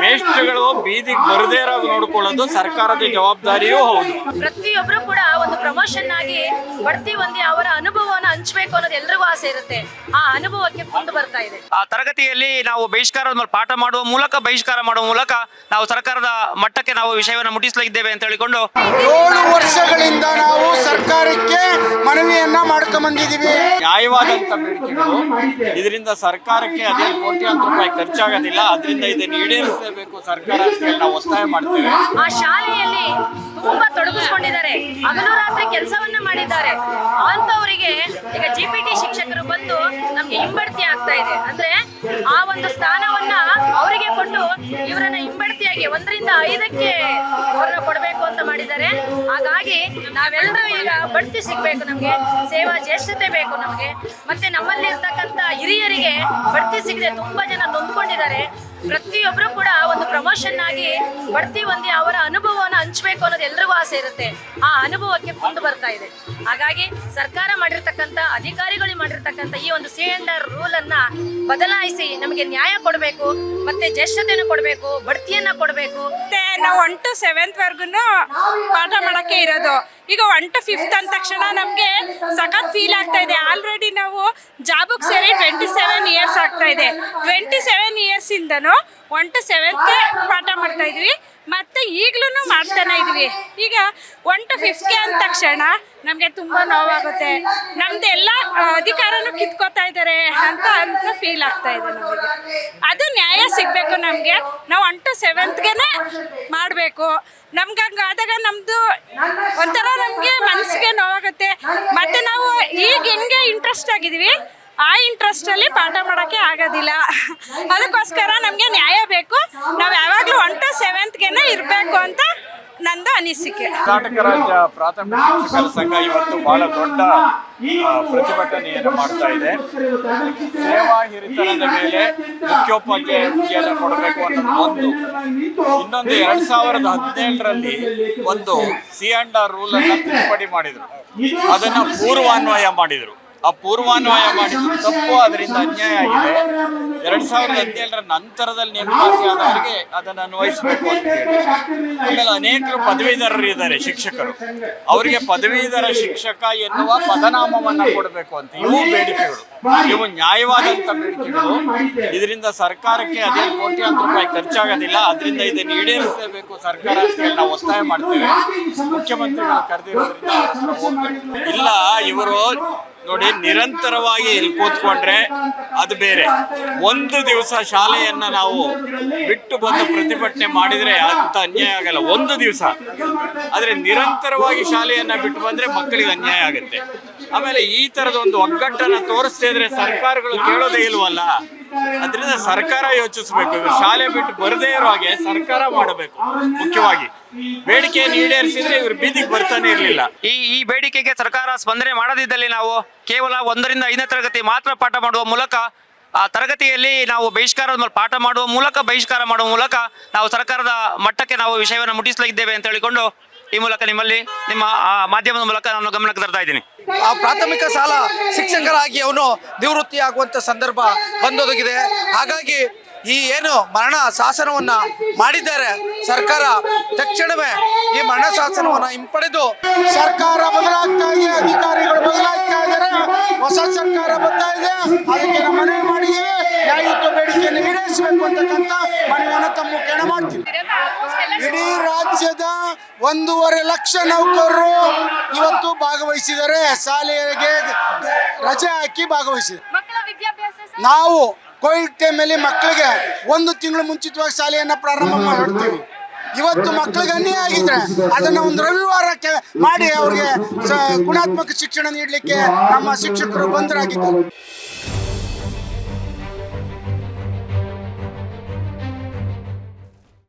ಮೇಷ್ಟ್ರುಗಳು ಬೀದಿಗೆ ಬರದೇ ಇರೋ ನೋಡ್ಕೊಳ್ಳೋದು ಸರ್ಕಾರದ ಜವಾಬ್ದಾರಿಯೂ ಹೌದು. ಪ್ರತಿಯೊಬ್ರು ಕೂಡ ಒಂದು ಪ್ರಮೋಷನ್ ಆಗಿ ಬಡ್ತಿ ಹೊಂದಿ ಅವರ ಅನುಭವವನ್ನು ಹಂಚಬೇಕು ಅನ್ನೋದು ಎಲ್ರಿಗೂ ಆಸೆ ಇರುತ್ತೆ ಆ ಅನುಭವಕ್ಕೆ ಕೊಂಡು ಬರ್ತಾ ಇದೆ. ಆ ತರಗತಿಯಲ್ಲಿ ನಾವು ಬಹಿಷ್ಕಾರದ ಮೇಲೆ ಪಾಠ ಮಾಡುವ ಮೂಲಕ ಬಹಿಷ್ಕಾರ ಮಾಡುವ ಮೂಲಕ ನಾವು ಸರ್ಕಾರದ ಮಟ್ಟಕ್ಕೆ ನಾವು ವಿಷಯವನ್ನು ಮುಟ್ಟಿಸಲಿದ್ದೇವೆ ಅಂತ ಹೇಳಿಕೊಂಡು ಏಳು ವರ್ಷಗಳಿಂದ ನಾವು ಸರ್ಕಾರಕ್ಕೆ ಮನವಿಯನ್ನ ಮಾಡ್ಕೊಂಬಂದಿದ್ದೀವಿ ನ್ಯಾಯವಾದಂತ ಬೇಡಿಕೆಗಳು. ಇದರಿಂದ ಸರ್ಕಾರಕ್ಕೆ ಹದಿನೈದು ಅಂತ ರೂಪಾಯಿ ಖರ್ಚಾಗೋದಿಲ್ಲ. ಅದರಿಂದ ಇದನ್ನು ಈಡೇರಿಸಬೇಕು ಸರ್ಕಾರ ಅಂತ ಹೇಳಿ ನಾವು ಒತ್ತಾಯ ಮಾಡ್ತೇವೆ. ಆ ಶಾಲೆಯಲ್ಲಿ ತೊಡಗಿಸ್ಕೊಂಡಿದ್ದಾರೆ ಹಗಲು ರಾತ್ರಿ ಕೆಲಸವನ್ನ ಮಾಡಿದ್ದಾರೆ. ಅಂತವರಿಗೆ ಈಗ ಜಿ ಪಿ ಟಿ ಶಿಕ್ಷಕರು ಬಂದು ನಮ್ಗೆ ಹಿಂಬಡ್ತಿ ಆಗ್ತಾ ಇದೆ. ಅಂದ್ರೆ ನಾವೆಲ್ಲರೂ ಈಗ ಬಡ್ತಿ ಸಿಗಬೇಕು ನಮಗೆ, ಸೇವಾ ಜ್ಯೇಷ್ಠತೆ ಬೇಕು ನಮಗೆ. ಮತ್ತೆ ನಮ್ಮಲ್ಲಿ ಇರ್ತಕ್ಕಂಥ ಹಿರಿಯರಿಗೆ ಬಡ್ತಿ ಸಿಗದೆ ತುಂಬಾ ಜನ ನೊಂದ್ಕೊಂಡಿದ್ದಾರೆ. ಪ್ರತಿಯೊಬ್ಬರು ಕೂಡ ಒಂದು ಪ್ರಮೋಷನ್ ಆಗಿ ಬಡ್ತಿ ಹೊಂದಿ ಅವರ ಅನುಭವವನ್ನು ಹಂಚಬೇಕು ಅನ್ನೋದು ಎಲ್ರಿಗೂ ಆಸೆ ಇರುತ್ತೆ. ಆ ಅನುಭವಕ್ಕೆ ಕುಂದು ಬರ್ತಾ ಇದೆ. ಹಾಗಾಗಿ ಸರ್ಕಾರ ಮಾಡಿರ್ತಕ್ಕಂಥ, ಅಧಿಕಾರಿಗಳು ಮಾಡಿರ್ತಕ್ಕಂಥ ಈ ಒಂದು ಸಿ ಅಂಡ್ ಆರ್ ರೂಲ್ ಅನ್ನ ಬದಲಾಯಿಸಿ ನಮಗೆ ನ್ಯಾಯ ಕೊಡಬೇಕು, ಮತ್ತೆ ಜ್ಯೇಷ್ಠತೆಯನ್ನು ಕೊಡಬೇಕು, ಬಡ್ತಿಯನ್ನ ಕೊಡಬೇಕು. ನಾವು ಒನ್ ಟು ಸೆವೆಂತ್ ವರ್ಗು ಪಾಠ ಮಾಡೋಕ್ಕೆ ಇರೋದು. ಈಗ ಒನ್ ಟು ಫಿಫ್ತ್ ಅಂದ ತಕ್ಷಣ ನಮಗೆ ಸಖತ್ ಫೀಲ್ ಆಗ್ತಾ ಇದೆ. ಆಲ್ರೆಡಿ ನಾವು ಜಾಬಕ್ಕೆ ಸೇರಿ ಟ್ವೆಂಟಿ ಸೆವೆನ್ ಇಯರ್ಸ್ ಆಗ್ತಾ ಇದೆ. ಟ್ವೆಂಟಿ ಸೆವೆನ್ ಇಯರ್ಸ್ ಇಂದನು ಒನ್ ಟು ಸೆವೆಂತ್ಗೆ ಪಾಠ ಮಾಡ್ತಾ ಇದ್ವಿ. ಮತ್ತೆ ಈಗಲೂ ಮಾಡ್ತಾನೆ ಇದ್ವಿ. ಈಗ ಒನ್ ಟು ಫಿಫ್ತ್ಗೆ ಅಂದ ತಕ್ಷಣ ನಮಗೆ ತುಂಬ ನೋವಾಗುತ್ತೆ. ನಮ್ದು ಎಲ್ಲ ಅಧಿಕಾರನೂ ಕಿತ್ಕೋತಾ ಇದ್ದಾರೆ ಅಂತ ಅಂತ ಫೀಲ್ ಆಗ್ತಾ ಇದೆ ನಮಗೆ. ಅದು ನ್ಯಾಯ ಸಿಗಬೇಕು ನಮಗೆ. ನಾವು ಒನ್ ಟು ಸೆವೆಂತ್ಗೆನೆ ಮಾಡಬೇಕು. ನಮ್ಗೆ ಹಂಗಾದಾಗ ನಮ್ಮದು ಒಂಥರ ನಮಗೆ ಮನಸ್ಸಿಗೆ ನೋವಾಗುತ್ತೆ ಮತ್ತೆ ನಾವು ಈಗ ಹೆಂಗೆ ಇಂಟ್ರೆಸ್ಟ್ ಆಗಿದ್ದೀವಿ ಆ ಇಂಟ್ರೆಸ್ಟ್ ಅಲ್ಲಿ ಪಾಠ ಮಾಡೋಕ್ಕೆ ಆಗೋದಿಲ್ಲ. ಅದಕ್ಕೋಸ್ಕರ ನಮಗೆ ನ್ಯಾಯ ಬೇಕು. ನಾವು ಯಾವಾಗಲೂ ಒನ್ ಟು ಸೆವೆಂತ್ಗೆನೆ ಇರಬೇಕು ಅಂತ ನಂದು ಅನಿಸಿಕೆ. ಕರ್ನಾಟಕ ರಾಜ್ಯ ಪ್ರಾಥಮಿಕ ಶಿಕ್ಷಕರ ಸಂಘ ಇವತ್ತು ಬಹಳ ದೊಡ್ಡ ಪ್ರತಿಭಟನೆಯನ್ನು ಮಾಡ್ತಾ ಇದೆ. ಸೇವಾ ಹಿರಿತನದ ಮೇಲೆ ಮುಖ್ಯೋಪಾಧ್ಯಾಯ ಹುದ್ದೆಯನ್ನು ಕೊಡಬೇಕು ಅನ್ನೋದು ಒಂದು ಇನ್ನೊಂದು ಎರಡ್ ಸಾವಿರದ ಹದಿನೇಳರಲ್ಲಿ ಒಂದು ಸಿ ಅಂಡ್ ಆರ್ ರೂಲ್ ಅನ್ನು ತಿದ್ದುಪಡಿ ಮಾಡಿದ್ರು. ಅದನ್ನ ಪೂರ್ವಾನ್ವಯ ಮಾಡಿದ್ರು. ಆ ಪೂರ್ವಾನ್ವಯ ಮಾಡಿದ್ದು ತಪ್ಪು ಅದರಿಂದ ಅನ್ಯಾಯ ಆಗಿದೆ. ಎರಡ್ ಸಾವಿರದ ಹದಿನೇಳರ ನಂತರದಲ್ಲಿ ನೇಮಕಾತಿಯಾದವರಿಗೆ ಅದನ್ನು ಅನ್ವಯಿಸಬೇಕು ಅಂತ ಹೇಳಿ. ಅನೇಕರು ಪದವೀಧರರು ಇದ್ದಾರೆ, ಶಿಕ್ಷಕರು. ಅವರಿಗೆ ಪದವೀಧರ ಶಿಕ್ಷಕ ಎನ್ನುವ ಪದನಾಮವನ್ನು ಕೊಡಬೇಕು ಅಂತ. ಇವು ಬೇಡಿಕೆಗಳು. ಇವು ನ್ಯಾಯವಾದಂತ ಬೇಡಿಕೆಗಳು. ಇದರಿಂದ ಸರ್ಕಾರಕ್ಕೆ ಹದಿನೈದು ಕೋಟ್ಯಾಂತರ ರೂಪಾಯಿ ಖರ್ಚಾಗೋದಿಲ್ಲ. ಅದರಿಂದ ಇದನ್ನು ಈಡೇರಿಸಬೇಕು ಸರ್ಕಾರ ನಾವು ಒತ್ತಾಯ ಮಾಡ್ತೇವೆ. ಮುಖ್ಯಮಂತ್ರಿಗಳು ಕರೆದಿರೋದ್ರಿಂದ. ಇಲ್ಲ, ಇವರು ನೋಡಿ, ನಿರಂತರವಾಗಿ ಇಲ್ಲಿ ಕೂತ್ಕೊಂಡ್ರೆ ಅದು ಬೇರೆ. ಒಂದು ದಿವಸ ಶಾಲೆಯನ್ನ ನಾವು ಬಿಟ್ಟು ಬಂದು ಪ್ರತಿಭಟನೆ ಮಾಡಿದ್ರೆ ಅಂತ ಅನ್ಯಾಯ ಆಗಲ್ಲ. ಒಂದು ದಿವಸ. ಆದ್ರೆ ನಿರಂತರವಾಗಿ ಶಾಲೆಯನ್ನ ಬಿಟ್ಟು ಬಂದ್ರೆ ಮಕ್ಕಳಿಗೆ ಅನ್ಯಾಯ ಆಗುತ್ತೆ. ಆಮೇಲೆ ಈ ತರದ ಒಂದು ಒಗ್ಗಟ್ಟನ್ನ ತೋರಿಸ್ತಾ ಇದ್ರೆ ಸರ್ಕಾರಗಳು ಕೇಳೋದೇ ಇಲ್ವಲ್ಲ? ಅದರಿಂದ ಸರ್ಕಾರ ಯೋಚಿಸಬೇಕು. ಶಾಲೆ ಬಿಟ್ಟು ಬರದೇ ಇರೋ ಹಾಗೆ ಸರ್ಕಾರ ಮಾಡಬೇಕು, ಮುಖ್ಯವಾಗಿ. ಬೇಡಿಕೆಯನ್ನು ಈಡೇರಿಸಿದ್ರೆ ಇವರು ಬೀದಿಗೆ ಬರ್ತಾನೆ ಇರಲಿಲ್ಲ. ಈ ಈ ಬೇಡಿಕೆಗೆ ಸರ್ಕಾರ ಸ್ಪಂದನೆ ಮಾಡದಿದ್ದಲ್ಲಿ ನಾವು ಕೇವಲ ಒಂದರಿಂದ ಐದನೇ ತರಗತಿ ಮಾತ್ರ ಪಾಠ ಮಾಡುವ ಮೂಲಕ ಆ ತರಗತಿಯಲ್ಲಿ ನಾವು ಬಹಿಷ್ಕಾರದ ಮೇಲೆ ಪಾಠ ಮಾಡುವ ಮೂಲಕ ಬಹಿಷ್ಕಾರ ಮಾಡುವ ಮೂಲಕ ನಾವು ಸರ್ಕಾರದ ಮಟ್ಟಕ್ಕೆ ನಾವು ವಿಷಯವನ್ನು ಮುಟ್ಟಿಸಲಿದ್ದೇವೆ ಅಂತ ಹೇಳಿಕೊಂಡು ಈ ಮೂಲಕ ನಿಮ್ಮಲ್ಲಿ ನಿಮ್ಮ ಆ ಮಾಧ್ಯಮದ ಮೂಲಕ ನಾನು ಗಮನಕ್ಕೆ ತರ್ತಾ ಇದ್ದೀನಿ. ಆ ಪ್ರಾಥಮಿಕ ಸಾಲ ಶಿಕ್ಷಕರಾಗಿ ಅವನು ನಿವೃತ್ತಿ ಆಗುವಂತ ಸಂದರ್ಭ ಬಂದೊದಗಿದೆ. ಹಾಗಾಗಿ ಈ ಏನು ಮರಣ ಶಾಸನವನ್ನ ಮಾಡಿದ್ದಾರೆ ಸರ್ಕಾರ ತಕ್ಷಣವೇ ಈ ಮರಣ ಶಾಸನವನ್ನ ಹಿಂಪಡೆದು ಸರ್ಕಾರ ಬದಲಾಗ್ತಾ ಇದೆ ಅಧಿಕಾರಿಗಳು ಬದಲಾಗ್ತಾ ಇದ್ದಾರೆ ಹೊಸ ಸರ್ಕಾರ ಬರ್ತಾ ಇದೆ ಅದಕ್ಕೆ ನಾವು ಮನವಿ ಮಾಡಿ ನ್ಯಾಯಯುತ ಬೇಡಿಕೆಯನ್ನು ಈಡೇರಿಸಬೇಕು ಅಂತಕ್ಕಂಥ ಮನವಿಯನ್ನು ತಮ್ಮ ಮುಖೇನ ಮಾಡ್ತೀವಿ. ಇಡೀ ರಾಜ್ಯದ ಒಂದೂವರೆ ಲಕ್ಷ ನೌಕರರು ಇವತ್ತು ಭಾಗವಹಿಸಿದರೆ ಶಾಲೆಗೆ ರಜೆ ಹಾಕಿ ಭಾಗವಹಿಸಿದ್ದಾರೆ. ನಾವು ಕೋವಿಡ್ ಟೈಮಲ್ಲಿ ಮಕ್ಕಳಿಗೆ ಒಂದು ತಿಂಗಳು ಮುಂಚಿತವಾಗಿ ಶಾಲೆಯನ್ನು ಪ್ರಾರಂಭ ಮಾಡ್ತೀವಿ ಇವತ್ತು ಮಕ್ಕಳಿಗೆ ಅನ್ಯಾಯ ಆಗಿದ್ರೆ ಅದನ್ನ ಒಂದು ರವಿವಾರ ಮಾಡಿ ಅವರಿಗೆ ಗುಣಾತ್ಮಕ ಶಿಕ್ಷಣ ನೀಡಲಿಕ್ಕೆ ನಮ್ಮ ಶಿಕ್ಷಕರು ಬಂಧರಾಗಿದ್ದಾರೆ